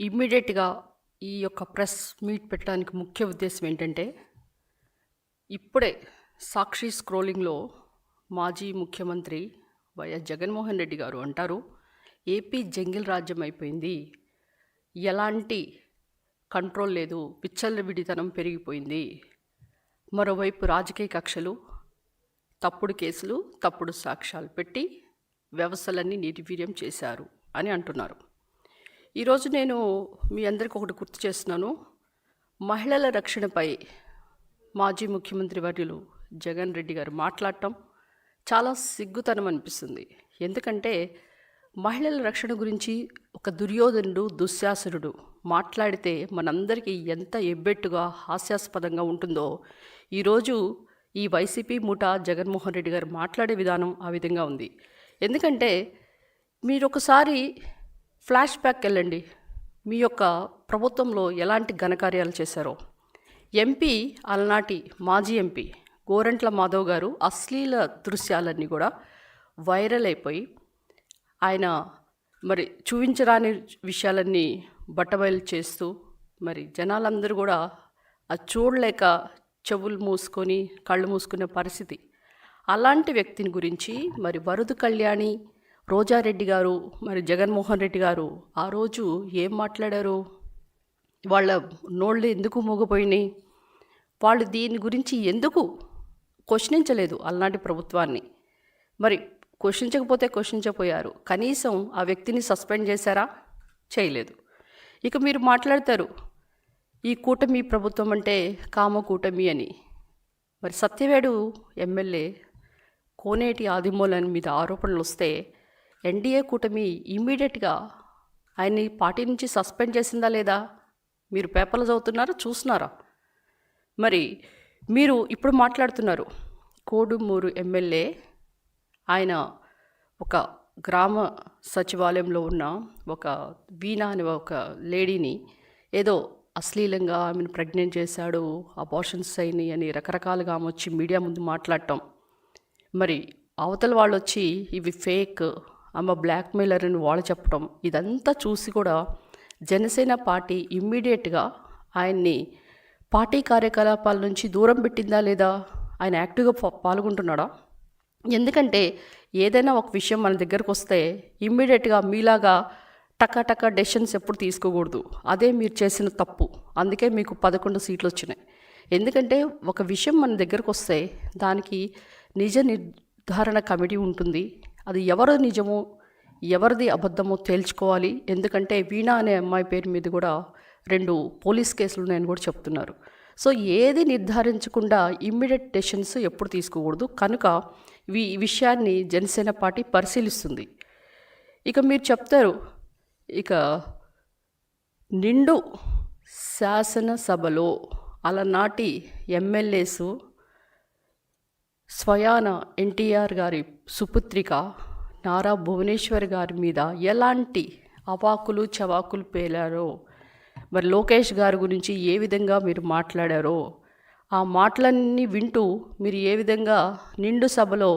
ఇమ్మీడియట్‌గా ఈ యొక్క ప్రెస్ మీట్ పెట్టడానికి ముఖ్య ఉద్దేశం ఏంటంటే, ఇప్పుడే సాక్షి స్క్రోలింగ్‌లో మాజీ ముఖ్యమంత్రి వైఎస్ జగన్మోహన్ రెడ్డి గారు అంటారు, "ఏపీ జంగిల్ రాజ్యం అయిపోయింది. ఎలాంటి కంట్రోల్ లేదు. విచ్చలవిడితనం పెరిగిపోయింది. మరోవైపు రాజకీయ కక్షలు, తప్పుడు కేసులు, తప్పుడు సాక్ష్యాలు పెట్టి వ్యవస్థలన్నీ నిర్వీర్యం చేశారు" అని అంటున్నారు. ఈరోజు నేను మీ అందరికి ఒకటి గుర్తు చేస్తున్నాను. మహిళల రక్షణపై మాజీ ముఖ్యమంత్రి వర్యులు జగన్ రెడ్డి గారు మాట్లాడటం చాలా సిగ్గుతనం అనిపిస్తుంది. ఎందుకంటే మహిళల రక్షణ గురించి ఒక దుర్యోధనుడు, దుశ్శాసనుడు మాట్లాడితే మనందరికీ ఎంత ఎబ్బెట్టుగా, హాస్యాస్పదంగా ఉంటుందో ఈరోజు ఈ వైసీపీ ముఠా జగన్మోహన్ రెడ్డి గారు మాట్లాడే విధానం ఆ విధంగా ఉంది. ఎందుకంటే మీరు ఒకసారి ఫ్లాష్ బ్యాక్ వెళ్ళండి మీ యొక్క ప్రభుత్వంలో ఎలాంటి ఘనకార్యాలు చేశారో. ఎంపీ అలనాటి మాజీ ఎంపీ గోరంట్ల మాధవ్ గారు అశ్లీల దృశ్యాలన్నీ కూడా వైరల్ అయిపోయి, ఆయన మరి చూపించరాని విషయాలన్నీ బట్టబయలు చేస్తూ, మరి జనాలందరూ కూడా అది చూడలేక చెవులు మూసుకొని, కళ్ళు మూసుకునే పరిస్థితి. అలాంటి వ్యక్తిని గురించి మరి వరుదు కళ్యాణి, రోజారెడ్డి గారు, మరి జగన్మోహన్ రెడ్డి గారు ఆ రోజు ఏం మాట్లాడారు? వాళ్ళ నోళ్ళు ఎందుకు మూగపోయినాయి? వాళ్ళు దీని గురించి ఎందుకు క్వశ్చనించలేదు అలనాటి ప్రభుత్వాన్ని. మరి క్వశ్చించకపోతే క్వశ్చించకపోయారు. కనీసం ఆ వ్యక్తిని సస్పెండ్ చేశారా? చేయలేదు. ఇక మీరు మాట్లాడతారు, ఈ కూటమి ప్రభుత్వం అంటే కామ కూటమి అని. మరి సత్యవేడు ఎమ్మెల్యే కోనేటి ఆదిమూలన్ మీద ఆరోపణలు వస్తే ఎన్డీఏ కూటమి ఇమ్మీడియట్‌గా ఆయన్ని పార్టీ నుంచి సస్పెండ్ చేసిందా లేదా? మీరు పేపర్లు చదువుతున్నారా? చూస్తున్నారా? మరి మీరు ఇప్పుడు మాట్లాడుతున్నారు. కోడుమూరు ఎమ్మెల్యే ఆయన ఒక గ్రామ సచివాలయంలో ఉన్న ఒక వీణ అనే ఒక లేడీని ఏదో అశ్లీలంగా ఆమెను ప్రెగ్నెంట్ చేశాడు, అబార్షన్స్ అయినాయి అని రకరకాలుగా ఆమె వచ్చి మీడియా ముందు మాట్లాడటం. మరి అవతల వాళ్ళు వచ్చి ఇవి ఫేక్, ఆమె బ్లాక్‌మెయిలర్ అని వాళ్ళు చెప్పడం. ఇదంతా చూసి కూడా జనసేన పార్టీ ఇమ్మీడియట్‌గా ఆయన్ని పార్టీ కార్యకలాపాల నుంచి దూరం పెట్టిందా లేదా? ఆయన యాక్టివ్‌గా పాల్గొంటున్నాడా? ఎందుకంటే ఏదైనా ఒక విషయం మన దగ్గరకొస్తే ఇమ్మీడియట్‌గా మీలాగా టక టక డెసిషన్స్ ఎప్పుడు తీసుకోకూడదు. అదే మీరు చేసిన తప్పు. అందుకే మీకు పదకొండు సీట్లు వచ్చినాయి ఎందుకంటే ఒక విషయం మన దగ్గరకొస్తే దానికి నిజ నిర్ధారణ కమిటీ ఉంటుంది. అది ఎవరు నిజమో, ఎవరిది అబద్ధమో తేల్చుకోవాలి. ఎందుకంటే వీణ అనే అమ్మాయి పేరు మీద కూడా రెండు పోలీస్ కేసులున్నాయని కూడా చెప్తున్నారు. సో ఏది నిర్ధారించకుండా ఇమ్మీడియట్ డెసిషన్స్ ఎప్పుడు తీసుకోకూడదు. కనుక ఈ విషయాన్ని జనసేన పార్టీ పరిశీలిస్తుంది. ఇక మీరు చెప్తారు, ఇక నిండు శాసనసభలో అలనాటి ఎమ్మెల్యేసు స్వయాన ఎన్టీఆర్ గారి సుపుత్రిక నారా భువనేశ్వర్ గారి మీద ఎలాంటి అవాకులు చవాకులు పేలారో, మరి లోకేష్ గారి గురించి ఏ విధంగా మీరు మాట్లాడారో, ఆ మాటలన్నీ వింటూ మీరు ఏ విధంగా నిండు సభలో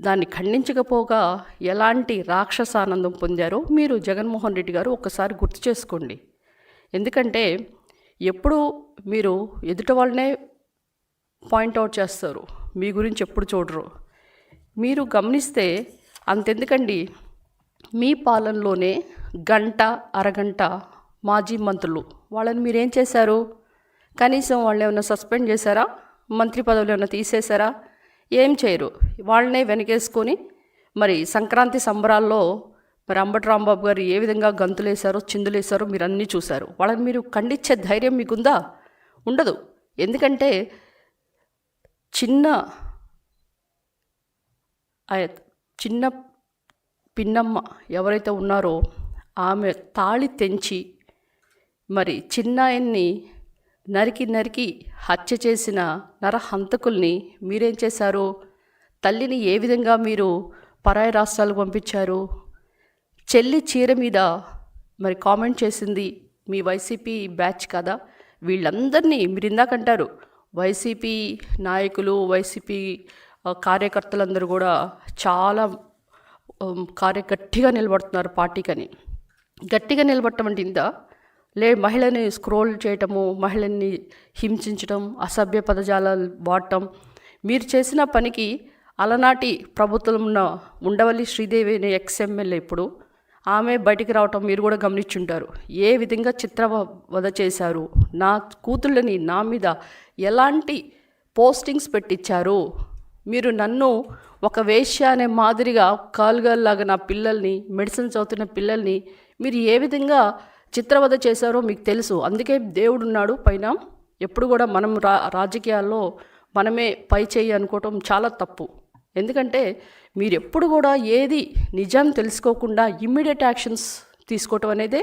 దాన్ని ఖండించకపోగా ఎలాంటి రాక్షస ఆనందం పొందారో మీరు జగన్మోహన్ రెడ్డి గారు ఒక్కసారి గుర్తు చేసుకోండి. ఎందుకంటే ఎప్పుడూ మీరు ఎదుటి వాళ్ళనే పాయింట్ చేస్తారు. మీ గురించి ఎప్పుడు చూడరు. మీరు గమనిస్తే అంతెందుకండి మీ పాలనలోనే గంట, అరగంట మాజీ మంత్రులు వాళ్ళని మీరేం చేశారు? కనీసం వాళ్ళనేమన్నా సస్పెండ్ చేశారా? మంత్రి పదవులేమన్నా తీసేశారా? ఏం చేయరు. వాళ్ళనే వెనకేసుకొని మరి సంక్రాంతి సంబరాల్లో మరి అంబటి రాంబాబు గారు ఏ విధంగా గంతులేశారో, చిందులేశారో అన్నీ చూశారు. వాళ్ళని మీరు ఖండించే ధైర్యం మీకుందా? ఉండదు. ఎందుకంటే చిన్న చిన్న పిన్నమ్మ ఎవరైతే ఉన్నారో ఆమె తాళి తెంచి మరి చిన్నాయన్ని నరికి నరికి హత్య చేసిన నరహంతకుల్ని మీరేం చేశారు? తల్లిని ఏ విధంగా మీరు పరాయి రాష్ట్రాలకు పంపించారు? చెల్లి చీర మీద మరి కామెంట్ చేసింది మీ వైసీపీ బ్యాచ్ కదా? వీళ్ళందరినీ మీరు ఇందాకంటారు వైసీపీ నాయకులు, వైసీపీ కార్యకర్తలందరూ కూడా చాలా కార్య గట్టిగా నిలబడుతున్నారు పార్టీకని. గట్టిగా నిలబడటం అంటే ఇంత లే మహిళని స్క్రోల్ చేయటము మహిళని హింసించడం అసభ్య పదజాలాలు వాడటం మీరు చేసిన పనికి అలనాటి ప్రభుత్వం ఉన్న ఉండవల్లి శ్రీదేవి అనే ఎక్స్ఎమ్మెల్యే ఇప్పుడు ఆమె బయటికి రావటం మీరు కూడా గమనించుంటారు. ఏ విధంగా చిత్రవద చేశారు? నా కూతుళ్ళని నా మీద ఎలాంటి పోస్టింగ్స్ పెట్టించారు మీరు నన్ను ఒక వేష్య అనే మాదిరిగా కాలుగాల్లాగా నా పిల్లల్ని మెడిసిన్ చదువుతున్న పిల్లల్ని మీరు ఏ విధంగా చిత్రవధ చేశారో మీకు తెలుసు. అందుకే దేవుడు ఉన్నాడు పైన. ఎప్పుడు కూడా మనం రా రాజకీయాల్లో మనమే పై చేయి అనుకోవటం చాలా తప్పు. ఎందుకంటే మీరు ఎప్పుడు కూడా ఏది నిజం తెలుసుకోకుండా ఇమ్మీడియట్ యాక్షన్స్ తీసుకోవటం అనేది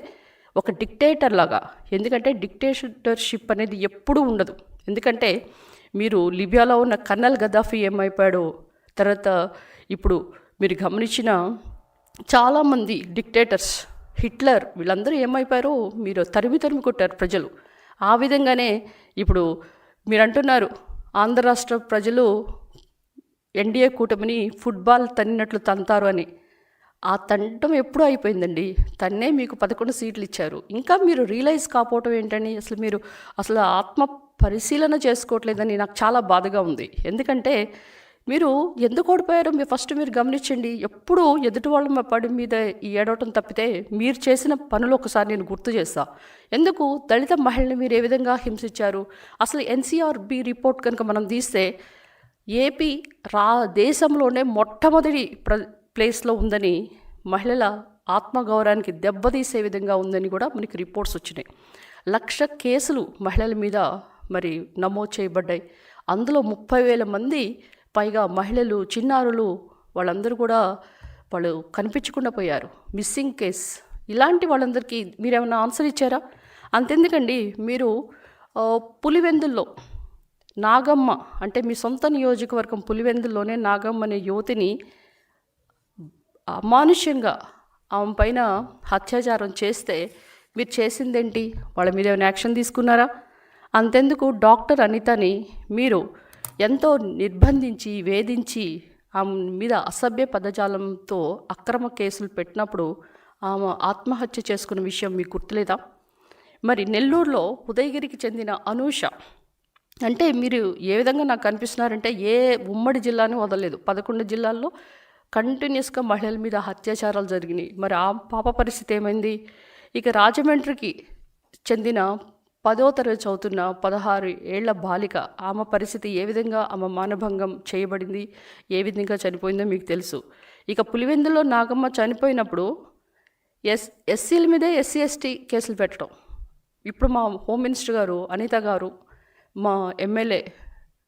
ఒక డిక్టేటర్ లాగా. ఎందుకంటే డిక్టేటర్షిప్ అనేది ఎప్పుడూ ఉండదు. ఎందుకంటే మీరు లిబియాలో ఉన్న కన్నల్ గద్దాఫీ ఏమైపోయాడో తర్వాత ఇప్పుడు మీరు గమనించిన చాలామంది డిక్టేటర్స్ హిట్లర్ వీళ్ళందరూ ఏమైపోయారో మీరు తరిమి తరిమి కొట్టారు ప్రజలు. ఆ విధంగానే ఇప్పుడు మీరు అంటున్నారు ఆంధ్ర రాష్ట్ర ప్రజలు ఎన్డీఏ కూటమిని ఫుట్బాల్ తన్నినట్లు తంతారు అని. ఆ తంటం ఎప్పుడూ అయిపోయిందండి. తన్నే మీకు పదకొండు సీట్లు ఇచ్చారు. ఇంకా మీరు రియలైజ్ కాపోవటం ఏంటని అసలు మీరు అసలు ఆత్మ పరిశీలన చేసుకోవట్లేదని నాకు చాలా బాధగా ఉంది. ఎందుకంటే మీరు ఎందుకు ఓడిపోయారో మీరు ఫస్ట్ మీరు గమనించండి. ఎప్పుడు ఎదుటి వాళ్ళ పడి మీద ఈ ఏడవటం తప్పితే మీరు చేసిన పనులు ఒకసారి నేను గుర్తు చేస్తా. ఎందుకు? దళిత మహిళని మీరు ఏ విధంగా హింసించారు? అసలు ఎన్సీఆర్బి రిపోర్ట్ కనుక మనం తీస్తే ఏపీ రా దేశంలోనే మొట్టమొదటి ప్ర ప్లేస్లో ఉందని మహిళల ఆత్మగౌరవానికి దెబ్బతీసే విధంగా ఉందని కూడా మనకి రిపోర్ట్స్ వచ్చినాయి. లక్ష కేసులు మహిళల మీద మరి నమోదు చేయబడ్డాయి. అందులో ముప్పై వేల మంది పైగా మహిళలు చిన్నారులు వాళ్ళందరూ కూడా వాళ్ళు కనిపించకుండా పోయారు. Missing case. ఇలాంటి వాళ్ళందరికీ మీరేమైనా ఆన్సర్ ఇచ్చారా? అంతెందుకండి మీరు పులివెందుల్లో నాగమ్మ అంటే మీ సొంత నియోజకవర్గం పులివెందుల్లోనే నాగమ్మ అనే యువతిని అమానుష్యంగా ఆమె పైన అత్యాచారం చేస్తే మీరు చేసిందేంటి? వాళ్ళ మీద ఏమైనా యాక్షన్ తీసుకున్నారా? అంతెందుకు డాక్టర్ అనితని మీరు ఎంతో నిర్బంధించి వేధించి ఆమె మీద అసభ్య పదజాలంతో అక్రమ కేసులు పెట్టినప్పుడు ఆమె ఆత్మహత్య చేసుకున్న విషయం మీకు గుర్తులేదా? మరి నెల్లూరులో ఉదయగిరికి చెందిన అనూష అంటే మీరు ఏ విధంగా నాకు కనిపిస్తున్నారంటే ఏ ఉమ్మడి జిల్లాని వదలలేదు. పదకొండు జిల్లాల్లో కంటిన్యూస్గా మహిళల మీద అత్యాచారాలు జరిగినాయి. మరి ఆ పాప పరిస్థితి ఏమైంది? ఇక రాజమండ్రికి చెందిన పదో తరగతి చదువుతున్న పదహారు ఏళ్ళ బాలిక ఆమె పరిస్థితి ఏ విధంగా ఆమె మానభంగం చేయబడింది ఏ విధంగా చనిపోయిందో మీకు తెలుసు. ఇక పులివెందులో నాగమ్మ చనిపోయినప్పుడు ఎస్ ఎస్సీల మీదే ఎస్సీ ఎస్టీ కేసులు పెట్టడం. ఇప్పుడు మా హోమ్ మినిస్టర్ గారు అనిత గారు మా ఎమ్మెల్యే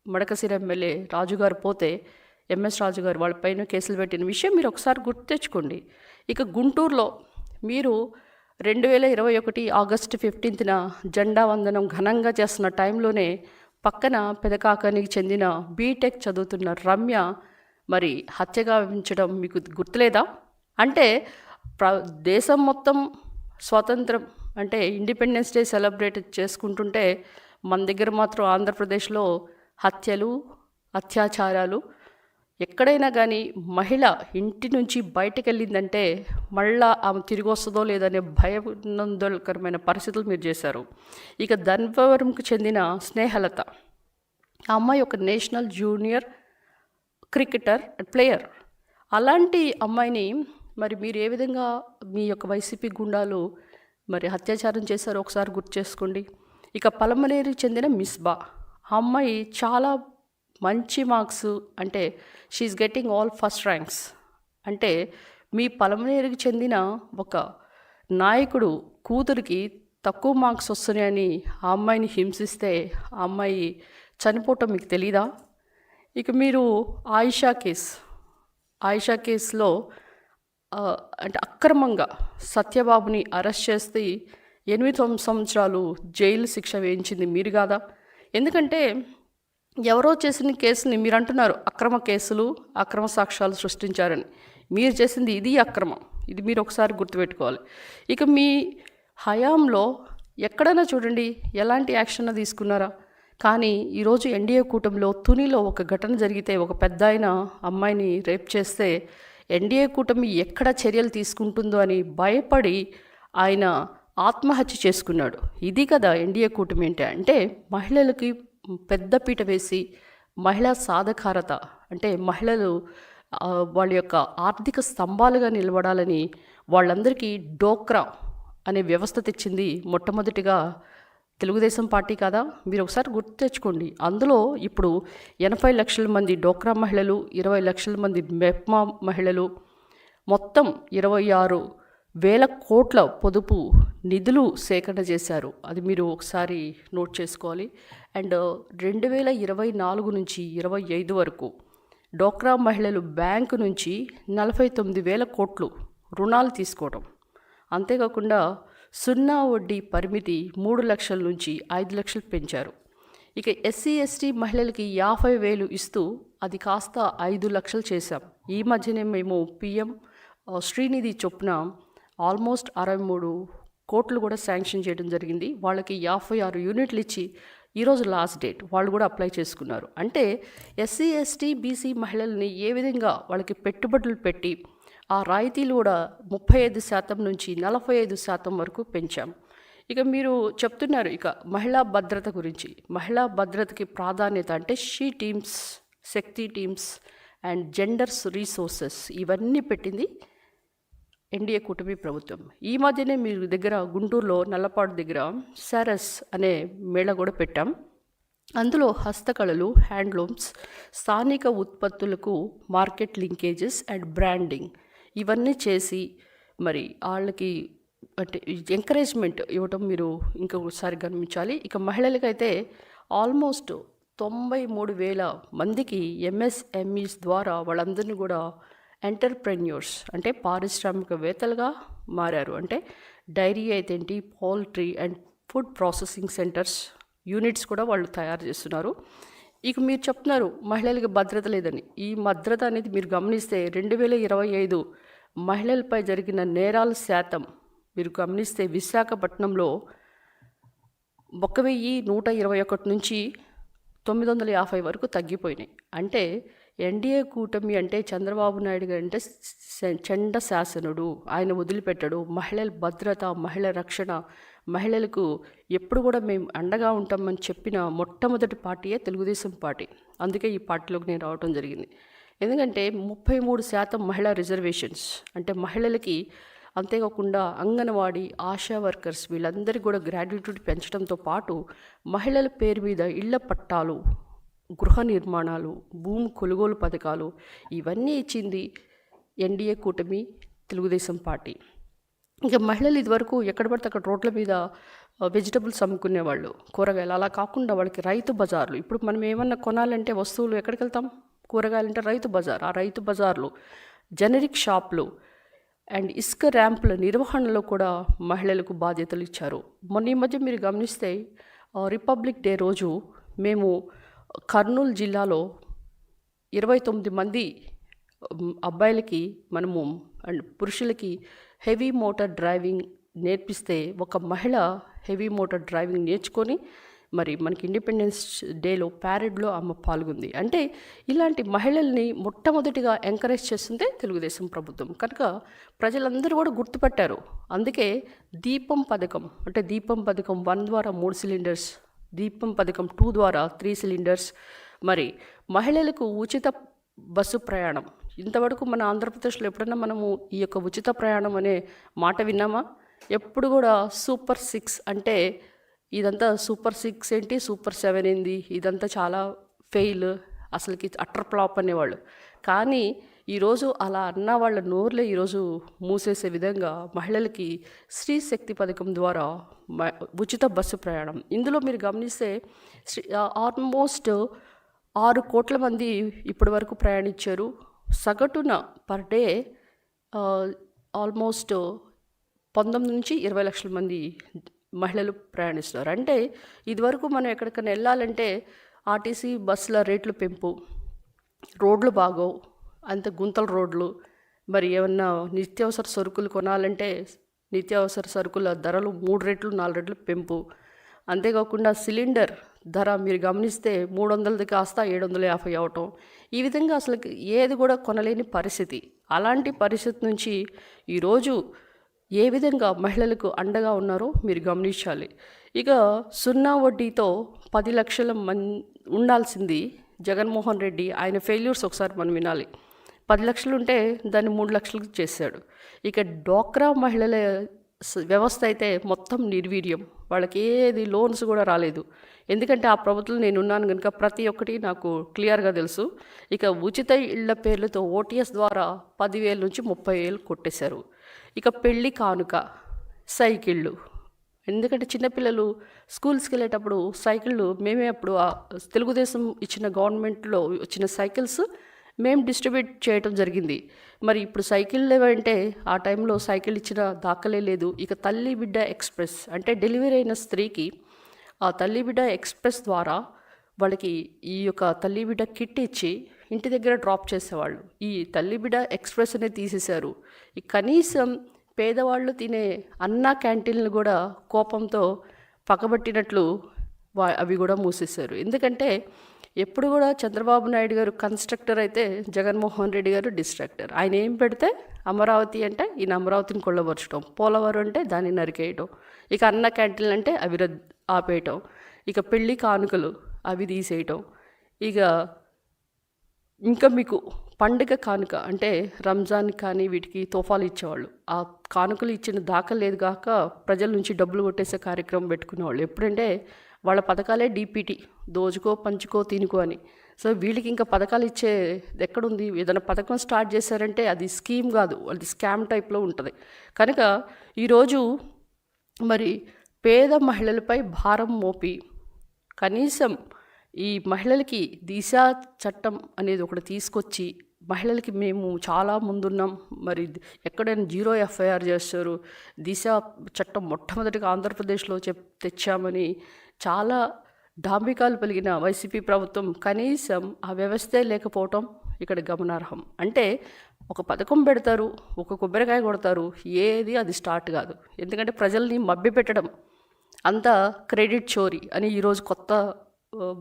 మడకసిర ఎమ్మెల్యే రాజుగారు పోతే ఎంఎస్ రాజు గారు వాళ్ళపైన కేసులు పెట్టిన విషయం మీరు ఒకసారి గుర్తు తెచ్చుకోండి. ఇక గుంటూరులో మీరు రెండు వేల ఇరవై ఒకటి ఆగస్టు ఫిఫ్టీన్త్న జెండా వందనం ఘనంగా చేస్తున్న టైంలోనే పక్కన పెదకాకానికి చెందిన బీటెక్ చదువుతున్న రమ్య మరి హత్యగా గావించడం మీకు గుర్తులేదా? అంటే ప్ర దేశం మొత్తం స్వాతంత్రం అంటే ఇండిపెండెన్స్ డే సెలబ్రేట్ చేసుకుంటుంటే మన దగ్గర మాత్రం ఆంధ్రప్రదేశ్లో హత్యలు అత్యాచారాలు ఎక్కడైనా కానీ మహిళ ఇంటి నుంచి బయటకు వెళ్ళిందంటే మళ్ళా ఆమె తిరిగి వస్తుందో లేదనే భయనందకరమైన పరిస్థితులు మీరు చేశారు. ఇక ధన్వరంకు చెందిన స్నేహలత. ఆ అమ్మాయి ఒక నేషనల్ జూనియర్ క్రికెటర్ ప్లేయర్. అలాంటి అమ్మాయిని మరి మీరు ఏ విధంగా మీ యొక్క వైసీపీ గుండాలు మరి అత్యాచారం చేశారో ఒకసారి గుర్తు చేసుకోండి. ఇక పలమనేరుకి చెందిన మిస్బా. ఆ అమ్మాయి చాలా మంచి మార్క్స్ అంటే she's getting all first ranks అంటే మీ పలమనేరుకి చెందిన ఒక నాయకుడు కూతురికి తక్కువ మార్క్స్ వస్తున్నాయని ఆ అమ్మాయిని హింసిస్తే ఆ అమ్మాయి చనిపోవటం మీకు తెలీదా? ఇక మీరు ఆయిషా కేస్ ఆయిషా కేసులో అంటే అక్రమంగా సత్యబాబుని అరెస్ట్ చేస్తే ఎనిమిది సంవత్సరాలు జైలు శిక్ష వేయించింది మీరు కాదా? ఎందుకంటే ఎవరో చేసిన కేసుని మీరు అంటున్నారు అక్రమ కేసులు అక్రమ సాక్ష్యాలు సృష్టించారని. మీరు చేసింది ఇది అక్రమం. ఇది మీరు ఒకసారి గుర్తుపెట్టుకోవాలి. ఇక మీ హయాంలో ఎక్కడైనా చూడండి ఎలాంటి యాక్షన్ తీసుకున్నారా? కానీ ఈరోజు ఎన్డీఏ కూటమిలో తునిలో ఒక ఘటన జరిగితే ఒక పెద్ద ఆయన అమ్మాయిని రేప్ చేస్తే ఎన్డీఏ కూటమి ఎక్కడ చర్యలు తీసుకుంటుందో అని భయపడి ఆయన ఆత్మహత్య చేసుకున్నాడు. ఇది కదా ఎన్డీఏ కూటమి అంటే అంటే మహిళలకి పెద్దపీట వేసి మహిళా సాధకారత అంటే మహిళలు వాళ్ళ యొక్క ఆర్థిక స్తంభాలుగా నిలబడాలని వాళ్ళందరికీ డోక్రా అనే వ్యవస్థ తెచ్చింది మొట్టమొదటిగా తెలుగుదేశం పార్టీ కదా? మీరు ఒకసారి గుర్తు తెచ్చుకోండి. అందులో ఇప్పుడు ఎనభై లక్షల మంది డోక్రా మహిళలు ఇరవై లక్షల మంది మెప్మా మహిళలు మొత్తం ఇరవై ఆరు వేల కోట్ల పొదుపు నిధులు సేకరణ చేశారు. అది మీరు ఒకసారి నోట్ చేసుకోవాలి. అండ్ రెండు వేల ఇరవై నాలుగు నుంచి ఇరవై ఐదు వరకు డోక్రా మహిళలు బ్యాంకు నుంచి నలభై తొమ్మిది వేల కోట్లు రుణాలు తీసుకోవడం అంతేకాకుండా సున్నా వడ్డీ పరిమితి మూడు లక్షల నుంచి ఐదు లక్షలు పెంచారు. ఇక ఎస్సీ ఎస్టీ మహిళలకి యాభై వేలు ఇస్తూ అది కాస్త ఐదు లక్షలు చేశాం. ఈ మధ్యనే మేము పిఎం శ్రీనిధి చొప్పున ఆల్మోస్ట్ అరవై మూడు కోట్లు కూడా శాంక్షన్ చేయడం జరిగింది. వాళ్ళకి యాభై ఆరు యూనిట్లు ఇచ్చి ఈరోజు లాస్ట్ డేట్ వాళ్ళు కూడా అప్లై చేసుకున్నారు. అంటే ఎస్సీ ఎస్టీ బీసీ మహిళల్ని ఏ విధంగా వాళ్ళకి పెట్టుబడులు పెట్టి ఆ రాయితీలు కూడా ముప్పై ఐదు శాతం నుంచి నలభై ఐదు శాతం వరకు పెంచాం. ఇక మీరు చెప్తున్నారు ఇక మహిళా భద్రత గురించి. మహిళా భద్రతకి ప్రాధాన్యత అంటే SHE teams Shakti teams and genders resources ఇవన్నీ పెట్టింది ఎన్డీఏ కూటమి ప్రభుత్వం. ఈ మధ్యనే మీ దగ్గర గుంటూరులో నల్లపాడు దగ్గర సరస్ అనే మేళ కూడా పెట్టాం. అందులో హస్తకళలు హ్యాండ్లూమ్స్ స్థానిక ఉత్పత్తులకు మార్కెట్ లింకేజెస్ అండ్ బ్రాండింగ్ ఇవన్నీ చేసి మరి వాళ్ళకి అంటే ఎంకరేజ్మెంట్ ఇవ్వటం మీరు ఇంకొకసారి గమనించాలి. ఇక మహిళలకైతే ఆల్మోస్ట్ తొంభై మూడు వేల మందికి ఎంఎస్ఎంఈస్ ద్వారా వాళ్ళందరినీ కూడా ఎంటర్ప్రెన్యూర్స్ అంటే పారిశ్రామికవేత్తలుగా మారారు. అంటే dairy అయితేంటి poultry and food processing centres units కూడా వాళ్ళు తయారు చేస్తున్నారు. ఇక మీరు చెప్తున్నారు మహిళలకి భద్రత లేదని. ఈ భద్రత అనేది మీరు గమనిస్తే రెండు వేల ఇరవై ఐదు మహిళలపై జరిగిన నేరాల శాతం మీరు గమనిస్తే విశాఖపట్నంలో ఒక వెయ్యి నూట ఇరవై ఒకటి నుంచి తొమ్మిది వందల యాభై వరకు తగ్గిపోయినాయి. అంటే ఎన్డీఏ కూటమి అంటే చంద్రబాబు నాయుడు గారు అంటే చండ శాసనుడు. ఆయన వదిలిపెట్టడు. మహిళల భద్రత మహిళల రక్షణ మహిళలకు ఎప్పుడు కూడా మేము అండగా ఉంటామని చెప్పిన మొట్టమొదటి పార్టీయే తెలుగుదేశం పార్టీ. అందుకే ఈ పార్టీలోకి నేను రావడం జరిగింది. ఎందుకంటే ముప్పై మూడు శాతం మహిళా రిజర్వేషన్స్. అంటే మహిళలకి అంతేకాకుండా అంగన్వాడీ ఆశా వర్కర్స్ వీళ్ళందరికీ కూడా గ్రాడ్యుయేట్ పెంచడంతో పాటు మహిళల పేరు మీద ఇళ్ళ పట్టాలు గృహ నిర్మాణాలు భూమి కొనుగోలు పథకాలు ఇవన్నీ ఇచ్చింది ఎన్డీఏ కూటమి తెలుగుదేశం పార్టీ. ఇంకా మహిళలు ఇదివరకు ఎక్కడ పడితే అక్కడ రోడ్ల మీద వెజిటబుల్స్ అమ్ముకునేవాళ్ళు. కూరగాయలు అలా కాకుండా వాళ్ళకి రైతు బజార్లు. ఇప్పుడు మనం ఏమన్నా కొనాలంటే వస్తువులు ఎక్కడికి వెళ్తాం? కూరగాయలు అంటే రైతు బజార్. ఆ రైతు బజార్లు జనరిక్ షాప్లు అండ్ ఇసుక ర్యాంపుల నిర్వహణలో కూడా మహిళలకు బాధ్యతలు ఇచ్చారు. మొన్న ఈ మధ్య మీరు గమనిస్తే రిపబ్లిక్ డే రోజు మేము కర్నూలు జిల్లాలో ఇరవై తొమ్మిది మంది అబ్బాయిలకి మనము అండ్ పురుషులకి హెవీ మోటార్ డ్రైవింగ్ నేర్పిస్తే ఒక మహిళ హెవీ మోటార్ డ్రైవింగ్ నేర్చుకొని మరి మనకి ఇండిపెండెన్స్ డేలో ప్యారెడ్లో ఆమె పాల్గొంది. అంటే ఇలాంటి మహిళల్ని మొట్టమొదటిగా ఎంకరేజ్ చేస్తుందే తెలుగుదేశం ప్రభుత్వం. కనుక ప్రజలందరూ కూడా గుర్తుపట్టారు. అందుకే దీపం పథకం అంటే దీపం పథకం వన్ ద్వారా మూడు సిలిండర్స్ దీపం పథకం టూ ద్వారా త్రీ సిలిండర్స్. మరి మహిళలకు ఉచిత బస్సు ప్రయాణం. ఇంతవరకు మన ఆంధ్రప్రదేశ్లో ఎప్పుడన్నా మనము ఈ యొక్క ఉచిత ప్రయాణం అనే మాట విన్నామా? ఎప్పుడు కూడా సూపర్ సిక్స్ అంటే ఇదంతా సూపర్ సిక్స్ ఏంటి? సూపర్ సెవెన్ ఏంది? ఇదంతా చాలా ఫెయిల్ అసలుకి అట్టర్ ఫ్లాప్ అనేవాళ్ళు. కానీ ఈరోజు అలా అన్న వాళ్ళ నోర్లే ఈరోజు మూసేసే విధంగా మహిళలకి స్త్రీ శక్తి పథకం ద్వారా ఉచిత బస్సు ప్రయాణం. ఇందులో మీరు గమనిస్తే శ్రీ ఆల్మోస్ట్ ఆరు కోట్ల మంది ఇప్పటి వరకు ప్రయాణించారు. సగటున పర్ డే ఆల్మోస్ట్ పంతొమ్మిది నుంచి ఇరవై లక్షల మంది మహిళలు ప్రయాణిస్తున్నారు. అంటే ఇదివరకు మనం ఎక్కడికైనా వెళ్ళాలంటే ఆర్టీసీ బస్సుల రేట్లు పెంపు రోడ్లు బాగోవు అంత గుంతల రోడ్లు మరి ఏమన్నా నిత్యావసర సరుకులు కొనాలంటే నిత్యావసర సరుకుల ధరలు మూడు రెట్లు నాలుగు రెట్లు పెంపు. అంతేకాకుండా సిలిండర్ ధర మీరు గమనిస్తే మూడు వందలది కాస్త ఏడు వందల యాభై అవటం. ఈ విధంగా అసలు ఏది కూడా కొనలేని పరిస్థితి. అలాంటి పరిస్థితి నుంచి ఈరోజు ఏ విధంగా మహిళలకు అండగా ఉన్నారో మీరు గమనించాలి. ఇక సున్నా వడ్డీతో పది లక్షల మన్ ఉండాల్సింది జగన్మోహన్ రెడ్డి. ఆయన ఫెయిల్యూర్స్ ఒకసారి మనం వినాలి. పది లక్షలు ఉంటే దాన్ని మూడు లక్షలకు చేశాడు. ఇక డోక్రా మహిళల వ్యవస్థ అయితే మొత్తం నిర్వీర్యం. వాళ్ళకి ఏది లోన్స్ కూడా రాలేదు. ఎందుకంటే ఆ ప్రభుత్వం నేను ఉన్నాను కనుక ప్రతి ఒక్కటి నాకు క్లియర్గా తెలుసు. ఇక ఉచిత ఇళ్ళ పేర్లతో ఓటీఎస్ ద్వారా పదివేల నుంచి ముప్పై వేలు కొట్టేశారు. ఇక పెళ్ళి కానుక సైకిళ్ళు. ఎందుకంటే చిన్నపిల్లలు స్కూల్స్కి వెళ్ళేటప్పుడు సైకిళ్ళు మేమే అప్పుడు తెలుగుదేశం ఇచ్చిన గవర్నమెంట్లో వచ్చిన సైకిల్స్ మేము డిస్ట్రిబ్యూట్ చేయటం జరిగింది. మరి ఇప్పుడు సైకిల్ లేవంటే ఆ టైంలో సైకిల్ ఇచ్చిన దాఖలే లేదు. ఇక తల్లి బిడ్డ ఎక్స్ప్రెస్ అంటే డెలివరీ అయిన స్త్రీకి ఆ తల్లి బిడ్డ ఎక్స్ప్రెస్ ద్వారా వాళ్ళకి ఈ యొక్క తల్లి బిడ్డ కిట్ ఇచ్చి ఇంటి దగ్గర డ్రాప్ చేసేవాళ్ళు. ఈ తల్లి బిడ్డ ఎక్స్ప్రెస్ అనేది తీసేశారు. ఈ కనీసం పేదవాళ్ళు తినే అన్న క్యాంటీన్లు కూడా కోపంతో పక్కబట్టినట్లు వా అవి కూడా మూసేశారు. ఎందుకంటే ఎప్పుడు కూడా చంద్రబాబు నాయుడు గారు కన్స్ట్రక్టర్ అయితే జగన్మోహన్ రెడ్డి గారు డిస్ట్రాక్టర్. ఆయన ఏం పెడితే అమరావతి అంటే ఈయన అమరావతిని కొల్లబరచడం పోలవరం అంటే దాన్ని నరికేయటం ఇక అన్న క్యాంటీన్లు అంటే అవి ఆపేయటం ఇక పెళ్ళి కానుకలు అవి తీసేయటం ఇక ఇంకా మీకు పండుగ కానుక అంటే రంజాన్ కానీ వీటికి తోఫాలు ఇచ్చేవాళ్ళు. ఆ కానుకలు ఇచ్చిన దాఖలు లేదు కాక ప్రజల నుంచి డబ్బులు కొట్టేసే కార్యక్రమం పెట్టుకునేవాళ్ళు. ఎప్పుడంటే వాళ్ళ పథకాలే డీపీటీ. దోచుకో పంచుకో తినుకో అని. సో వీళ్ళకి ఇంకా పథకాలు ఇచ్చే ఎక్కడుంది? ఏదైనా పథకం స్టార్ట్ చేశారంటే అది స్కీమ్ కాదు. అది స్కామ్ టైప్లో ఉంటుంది. కనుక ఈరోజు మరి పేద మహిళలపై భారం మోపి కనీసం ఈ మహిళలకి దిశ చట్టం అనేది ఒకటి తీసుకొచ్చి మహిళలకి మేము చాలా ముందున్నాం. మరి ఎక్కడైనా జీరో ఎఫ్ఐఆర్ చేస్తారు. దిశ చట్టం మొట్టమొదటిగా ఆంధ్రప్రదేశ్లో చెప్ తెచ్చామని చాలా డాంబికాలు పలిగిన వైసీపీ ప్రభుత్వం కనీసం ఆ వ్యవస్థే లేకపోవటం ఇక్కడ గమనార్హం. అంటే ఒక పథకం పెడతారు ఒక కొబ్బరికాయ కొడతారు ఏది అది స్టార్ట్ కాదు. ఎందుకంటే ప్రజల్ని మభ్యపెట్టడం అంతా క్రెడిట్ చోరీ అని ఈరోజు కొత్త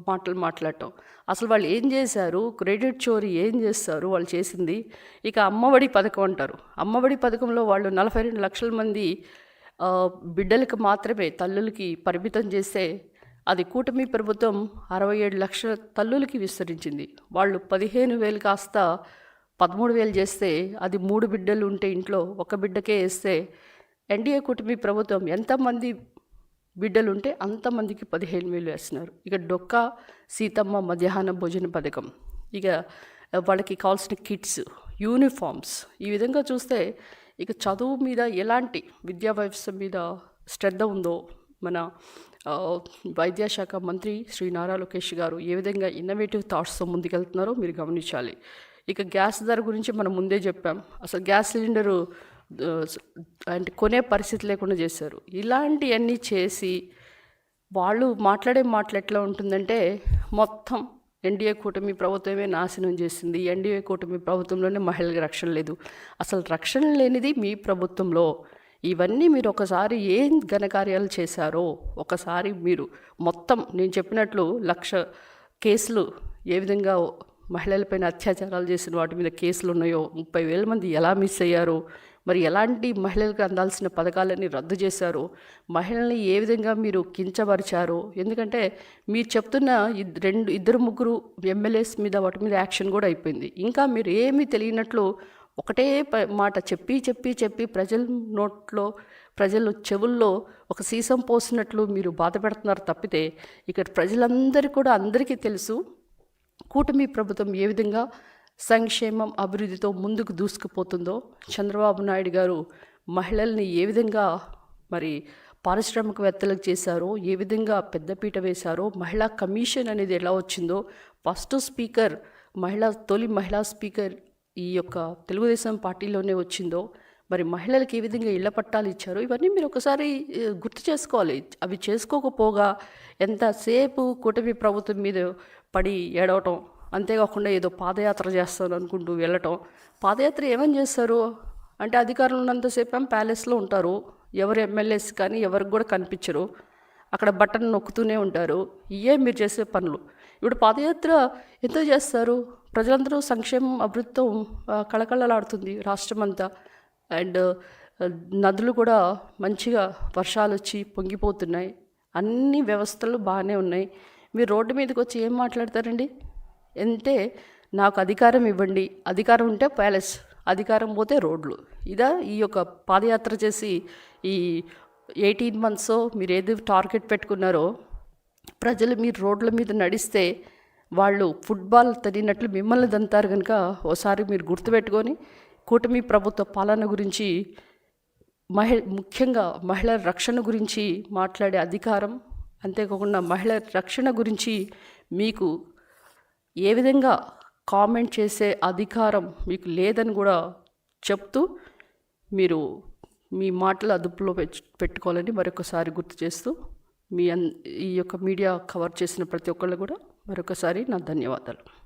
మాటలు మాట్లాడటం. అసలు వాళ్ళు ఏం చేశారు? క్రెడిట్ చోరీ ఏం చేస్తారు? వాళ్ళు చేసింది ఇక అమ్మఒడి పథకం అంటారు. అమ్మఒడి పథకంలో వాళ్ళు నలభై రెండు లక్షల మంది బిడ్డలకు మాత్రమే తల్లులకి పరిమితం చేస్తే అది కూటమి ప్రభుత్వం అరవై ఏడు లక్షల తల్లులకి విస్తరించింది. వాళ్ళు పదిహేను వేలు కాస్త పదమూడు వేలు చేస్తే అది మూడు బిడ్డలు ఉంటే ఇంట్లో ఒక బిడ్డకే వేస్తే ఎన్డీఏ కూటమి ప్రభుత్వం ఎంతమంది బిడ్డలు ఉంటే అంతమందికి పదిహేను వేలు వేస్తున్నారు. ఇక డొక్క సీతమ్మ మధ్యాహ్న భోజన పథకం. ఇక వాళ్ళకి కావాల్సిన కిట్స్ యూనిఫామ్స్ ఈ విధంగా చూస్తే ఇక చదువు మీద ఎలాంటి విద్యా వ్యవస్థ మీద శ్రద్ధ ఉందో మన వైద్యశాఖ మంత్రి శ్రీ నారా లోకేష్ గారు ఏ విధంగా ఇన్నోవేటివ్ థాట్స్తో ముందుకెళ్తున్నారో మీరు గమనించాలి. ఇక గ్యాస్ ధర గురించి మనం ముందే చెప్పాం. అసలు గ్యాస్ సిలిండరు అంటే కొనే పరిస్థితి లేకుండా చేశారు. ఇలాంటివన్నీ చేసి వాళ్ళు మాట్లాడే మాటలు ఎట్లా ఉంటుందంటే మొత్తం ఎన్డీఏ కూటమి ప్రభుత్వమే నాశనం చేసింది. ఎన్డీఏ కూటమి ప్రభుత్వంలోనే మహిళలకు రక్షణ లేదు. అసలు రక్షణ లేనిది మీ ప్రభుత్వంలో. ఇవన్నీ మీరు ఒకసారి ఏం ఘనకార్యాలు చేశారో ఒకసారి మీరు మొత్తం నేను చెప్పినట్లు లక్ష కేసులు ఏ విధంగా మహిళలపైన అత్యాచారాలు చేసిన వాటి మీద కేసులు ఉన్నాయో ముప్పై వేల మంది ఎలా మిస్ అయ్యారో మరి ఎలాంటి మహిళలకు అందాల్సిన పథకాలన్నీ రద్దు చేశారో? మహిళల్ని ఏ విధంగా మీరు కించపరిచారో? ఎందుకంటే మీరు చెప్తున్న రెండు ఇద్దరు ముగ్గురు ఎమ్మెల్యేస్ మీద వాటి మీద యాక్షన్ కూడా అయిపోయింది. ఇంకా మీరు ఏమీ తెలియనట్లు ఒకటే ప- మాట చెప్పి చెప్పి చెప్పి ప్రజల నోట్లో ప్రజల చెవుల్లో ఒక సీసం పోసినట్లు మీరు బాధ పెడుతున్నారు తప్పితే ఇక్కడ ప్రజలందరికీ కూడా అందరికీ తెలుసు. కూటమి ప్రభుత్వం ఏ విధంగా సంక్షేమం అభివృద్ధితో ముందుకు దూసుకుపోతుందో చంద్రబాబు నాయుడు గారు మహిళల్ని ఏ విధంగా మరి పారిశ్రామికవేత్తలకు చేశారో ఏ విధంగా పెద్దపీట వేశారో మహిళా కమిషన్ అనేది ఎలా వచ్చిందో ఫస్ట్ స్పీకర్ మహిళా తొలి మహిళా స్పీకర్ ఈ యొక్క తెలుగుదేశం పార్టీలోనే వచ్చిందో మరి మహిళలకు ఏ విధంగా ఇళ్ళ పట్టాలు ఇచ్చారో ఇవన్నీ మీరు ఒకసారి గుర్తు చేసుకోవాలి. అవి చేసుకోకపోగా ఎంతసేపు కూటమి ప్రభుత్వం మీద పడి ఏడవటం అంతేకాకుండా ఏదో పాదయాత్ర చేస్తాను అనుకుంటూ వెళ్ళటం. పాదయాత్ర ఏమని చేస్తారు? అంటే అధికారులు ఉన్నంతసేపు ఏమో ప్యాలెస్లో ఉంటారు. ఎవరు ఎమ్మెల్యేస్ కానీ ఎవరికి కూడా కనిపించరు. అక్కడ బటన్ నొక్కుతూనే ఉంటారు. ఇవే మీరు చేసే పనులు. ఇప్పుడు పాదయాత్ర ఎంతో చేస్తారు? ప్రజలందరూ సంక్షేమం అభివృద్ధితో కళకళలాడుతుంది రాష్ట్రం అంతా అండ్ నదులు కూడా మంచిగా వర్షాలు వచ్చి పొంగిపోతున్నాయి. అన్ని వ్యవస్థలు బాగానే ఉన్నాయి. మీరు రోడ్డు మీదకి వచ్చి ఏం మాట్లాడతారండి? అంటే నాకు అధికారం ఇవ్వండి. అధికారం ఉంటే ప్యాలెస్ అధికారం పోతే రోడ్లు. ఇదా ఈ యొక్క పాదయాత్ర చేసి ఈ ఎయిటీన్ మంత్స్ మీరు ఏది టార్గెట్ పెట్టుకున్నారో ప్రజలు మీరు రోడ్ల మీద నడిస్తే వాళ్ళు ఫుట్బాల్ తగినట్లు మిమ్మల్ని దంతారు కనుక ఓసారి మీరు గుర్తుపెట్టుకొని కూటమి ప్రభుత్వ పాలన గురించి మహి ముఖ్యంగా మహిళల రక్షణ గురించి మాట్లాడే అధికారం అంతేకాకుండా మహిళల రక్షణ గురించి మీకు ఏ విధంగా కామెంట్ చేసే అధికారం మీకు లేదని కూడా చెప్తూ మీరు మీ మాటలు అదుపులో పెట్టుకోవాలని మరొకసారి గుర్తు చేస్తూ మీ అన్ ఈ యొక్క మీడియా కవర్ చేసిన ప్రతి ఒక్కళ్ళు కూడా మరొకసారి నా ధన్యవాదాలు.